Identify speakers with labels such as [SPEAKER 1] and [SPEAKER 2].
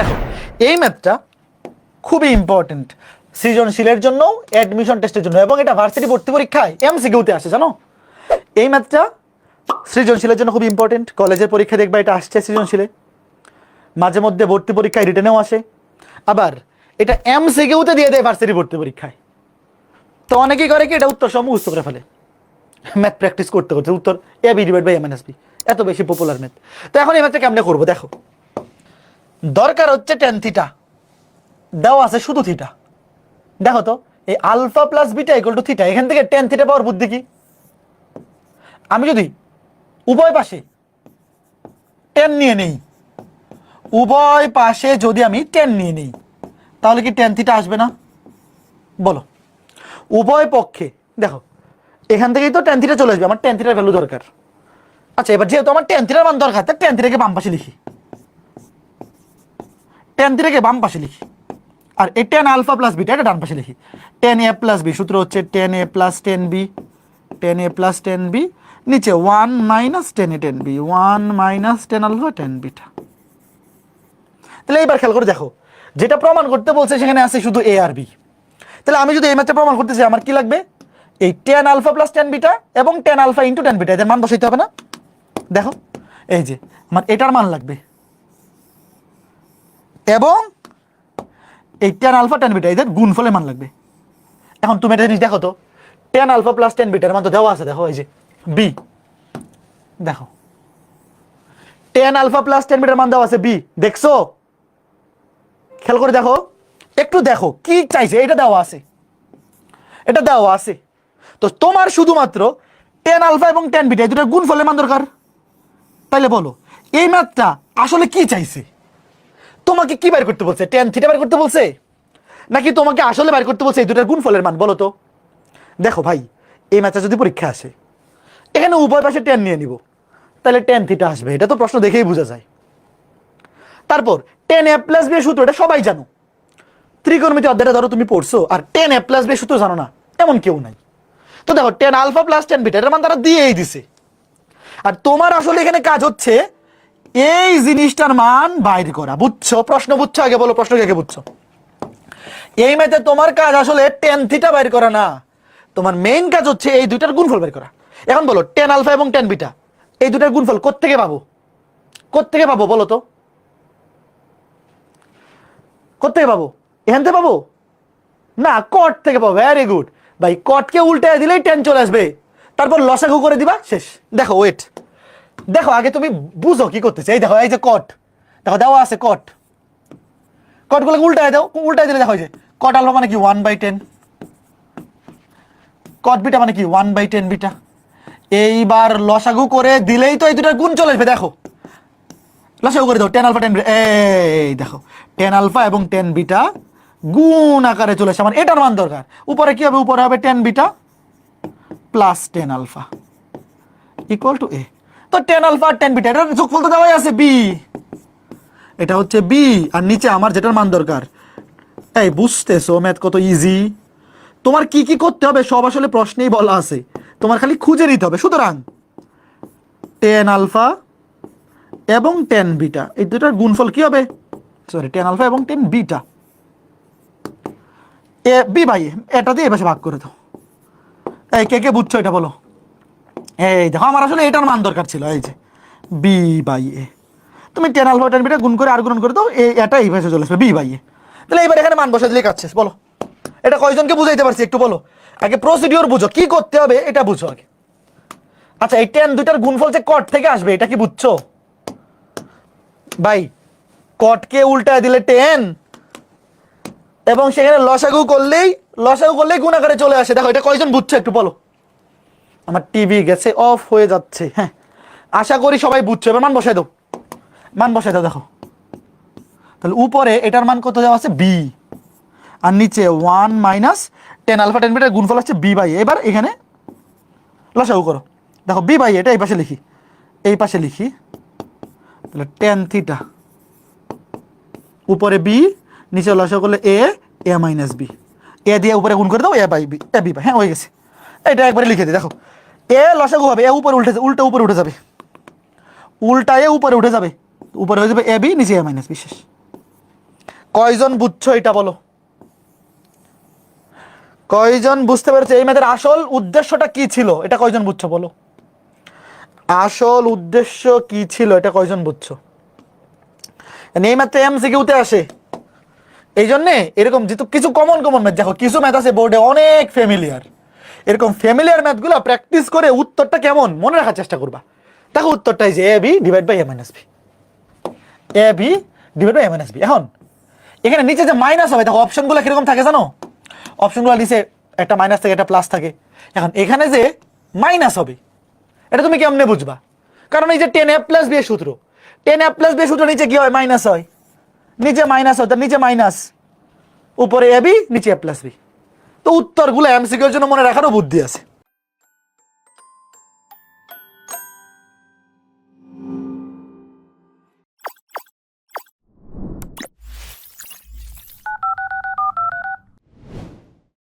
[SPEAKER 1] দেখো, এই ম্যাথটা খুবই ইম্পর্টেন্ট সৃজনশীলের জন্য অ্যাডমিশন টেস্টের জন্য, এবং এটা ভার্সিটি ভর্তি পরীক্ষায় এমসিকিউতে আসে, জানো? এই ম্যাথটা সৃজনশীলের জন্য খুব ইম্পর্টেন্ট কলেজের পরীক্ষা দেখবা এটা আসছে সৃজনশীলে। মাঝে মধ্যে ভর্তি পরীক্ষায় রিটেনেও আসে। আবার এটা এমসিকিউতে দিয়ে দেয় ভার্সিটি ভর্তি পরীক্ষায়। তো অনেকেই করে কি, এটা উত্তর মুখস্থ করে ফেলে। ম্যাথ প্র্যাকটিস করতে করতে, উত্তর A B divide by M N S B এত বেশি পপুলার ম্যাথ তো এখন এই ম্যাথটা কেমনে করব, দেখো। দরকার হচ্ছে টেন থিটা দেওয়া আছে শুধু থিটা দেখো তো, এই alpha plus beta equal to theta এখান থেকে টেন থিটা পাওয়ার বুদ্ধি কি? আমি যদি উভয় পাশে টেন নিয়ে নেই, উভয় পাশে যদি আমি টেন নিয়ে নেই, তাহলে কি টেন থিটা আসবে না? বলো। উভয় পক্ষে, দেখো, এখান থেকেই তো টেন থিটা চলে আসবে, আমার টেন থিটার ভ্যালু দরকার। আচ্ছা এবার যেহেতু আমার টেন থিটার মান দরকার টেন থিটাকে বাম পাশে লিখি। টেন থিটাকে বাম পাশে লিখি। আর এই টেন আলফা প্লাস বিটা এটা ডান পাশে লিখি। টেন এ প্লাস বি সূত্র হচ্ছে tan A plus tan B tan A plus tan B নিচে one minus tan A tan B one minus tan alpha tan beta তাহলে এইবার খেয়াল করে দেখো, যেটা প্রমাণ করতে বলছে সেখানে আছে শুধু এ আর বি তাহলে আমি যদি এই ম্যাথটা প্রমাণ করতে চাই, আমার কি লাগবে? এই tan alpha plus tan beta এবং tan alpha into tan beta এদের মান বসাইতে হবে না? দেখো, এই যে, আমার এটার মান লাগবে। এবং এই টেন আলফা টেন বিটা এদের গুণ ফলে মান লাগবে। এখন তুমি এটা জিনিস দেখো তো টেন আলফা প্লাস টেন বিটার মান তো দেওয়া আছে, দেখো এই যে বি দেখো। টেন আলফা প্লাস টেন বিটার মান দেওয়া আছে বি দেখছ? খেয়াল করে দেখো। একটু দেখো, কি চাইছে? এটা দেওয়া আছে। এটা দেওয়া আছে। তো তোমার শুধুমাত্র টেন আলফা এবং টেন বিটা এই দুটো গুণ ফলে মান দরকার। তাইলে বলো, এই ম্যাথটা আসলে কি চাইছে? তোমাকে কি বের করতে বলছে? টেন থিটা বের করতে বলছে? নাকি তোমাকে আসলে বের করতে বলছে এই দুটার গুণ ফলের মান? বলো তো। দেখো ভাই, এই ম্যাথটা যদি পরীক্ষা আসে, এখানে উভয় পাশে টেন নিয়ে নিব। তাহলে টেন থিটা আসবে। এটা তো প্রশ্ন দেখেই বোঝা যায়। তারপর টেন এ প্লাস বি সূত্র, এটা সবাই জানো। ত্রিকোণমিতি অধ্যায়টা ধরো তুমি পড়ছো, আর টেন এ প্লাস বি সূত্র জানো না। এমন কেউ নাই। তো দেখো tan alpha plus tan beta এটার মান তারা দিয়েই দিছে। আর তোমার আসলে এখানে কাজ হচ্ছে এই জিনিসটার মান বাইর করা। বুঝছ? প্রশ্ন বুঝছ? আগে বলো, প্রশ্ন আগে বুঝছ? এই ম্যাথে তোমার কাজ আসলে টেন থিটা বাইর করা না। তোমার মেইন কাজ হচ্ছে এই দুইটার গুণফল বের করা। এখন বলো টেন আলফা এবং টেন বিটা এই দুটার গুণফল কোত্থেকে পাবো? কোত্থেকে পাবো বলো তো? কোথেকে পাবো? এখান থেকে পাবো? না কট থেকে পাবো। ভ্যারি গুড ভাই কটকে উল্টে দিলেই টেন চলে আসবে। তারপর লসাগু করে দিবা, শেষ। দেখো ওয়েট দেখো, আগে তুমি বুঝো কি করতেছে। এই দেখো, এই যে কট দেখো, দেওয়া আছে কট কট কটগুলোকে উল্টায় দাও, উল্টায় দিলে দেখো যে কট আলফা মানে কি? One by tan cot beta মানে কি? ওয়ান বাই টেন বিটা এইবার লসাগু করে দিলেই তো এই দুটার গুণ চলে আসবে, দেখো। লসাগু করে দাও টেন আলফা টেন এই দেখো টেন আলফা এবং টেন বিটা গুণ আকারে চলে আসে। আমার এটার মান দরকার। উপরে কি হবে? উপরে হবে tan beta plus tan alpha equal to A তো টেন আলফা টেন বিটা এটার যোগফল তো দেওয়াই আছে বি এটা হচ্ছে বি আর নিচে আমার যেটার মান দরকার। এই বুঝতেছো ম্যাথ কত ইজি তোমার কি কি করতে হবে সব আসলে প্রশ্নেই বলা আছে। তোমার খালি খুঁজে নিতে হবে। সুতরাং টেন আলফা এবং টেন বিটা এই দুটার গুণফল কি হবে? সরি টেন আলফা এবং tan beta A B A, এটা দিয়ে এ পাশে ভাগ করে দাও। এই কে কে বুঝছ এটা বলো? এই দেখো, আমার আসলে এটার মান দরকার ছিল, এই যে বি বাই এ তুমি টেন আলফা টেন বিটা গুণ করে আর গুণ করে দাও এটা এই চলে আসবে বি বাই এ তাহলে এবার এখানে মান বসে দিলে কাজ শেষ বলো। এটা কয়জনকে বুঝাইতে পারছি একটু বলো? আগে প্রসিডিওর বুঝো, কি করতে হবে এটা বুঝো আগে। আচ্ছা এই টেন দুইটার গুণফল যে কট থেকে আসবে, এটা কি বুঝছ? ভাই কটকে উল্টায় দিলে টেন এবং সেখানে লসাগু করলেই লসাগু করলেই গুণাকারে চলে আসে। দেখো, এটা কয়জন বুঝছ একটু বলো? আমার টিভি গেছে, অফ হয়ে যাচ্ছে হ্যাঁ। আশা করি সবাই বুঝছ, এবার মান বসাই দাও। মান বসাই দাও, দেখো। তাহলে উপরে এটার মান কত দেওয়া আছে? বি আর নিচে one minus tan alpha tan bitter গুণফল হচ্ছে বি বাই এবার এখানে লসাগু করো। দেখো বি বাই এটা এই পাশে লিখি। এই পাশে লিখি। তাহলে টেন থিটা উপরে বি নিচে লসাগু করলে এ এ মাইনাস বি এ দিয়ে উপরে গুণ করে দাও A by B A B by হ্যাঁ হয়ে গেছে। এটা একবারে লিখে দিই, দেখো। এ লসাগু হবে, এ উপরে উল্টে উল্টা উপরে উঠে যাবে। উল্টা এ উপরে উঠে যাবে, উপরে হয়ে যাবে এ, বি, নিচে এ মাইনাস বিশেষ। কয়জন বুঝছ এটা বলো? কয়জন বুঝতে পেরেছে? এই ম্যাথের আসল উদ্দেশ্যটা কি ছিল? এটা কয়জন বুঝছ বলো? আসল উদ্দেশ্য কি ছিল? এটা কয়জন বুঝছ? এই ম্যাথটা এমসিকিউতে আসে। এই জন্যে এরকম যেহেতু কিছু কমন কমন ম্যাথ দেখো, কিছু ম্যাথ আছে বোর্ডে অনেক ফ্যামিলিয়ার এরকম ফ্যামিলিয়ার ম্যাথগুলো প্র্যাকটিস করে উত্তরটা কেমন মনে রাখার চেষ্টা করবা। দেখো উত্তরটাই যে A B divide by A minus B A B divide by A minus B এখন, এখানে নিচে যে মাইনাস হবে, দেখো অপশনগুলো কীরকম থাকে জানো? অপশনগুলো নিচে একটা মাইনাস থাকে, একটা প্লাস থাকে। এখন, এখানে যে মাইনাস হবে, এটা তুমি কেমনে বুঝবা? কারণ এই যে টেন এ প্লাস বি সূত্র টেন এ প্লাস বি সূত্র নিচে কি হয়? মাইনাস হয়। নিচে মাইনাস হয় তার নিচে মাইনাস উপরে এ বি নিচে এ প্লাস বি তো উত্তরগুলো এমসিকিউর জন্য মনে রাখারও বুদ্ধি আছে।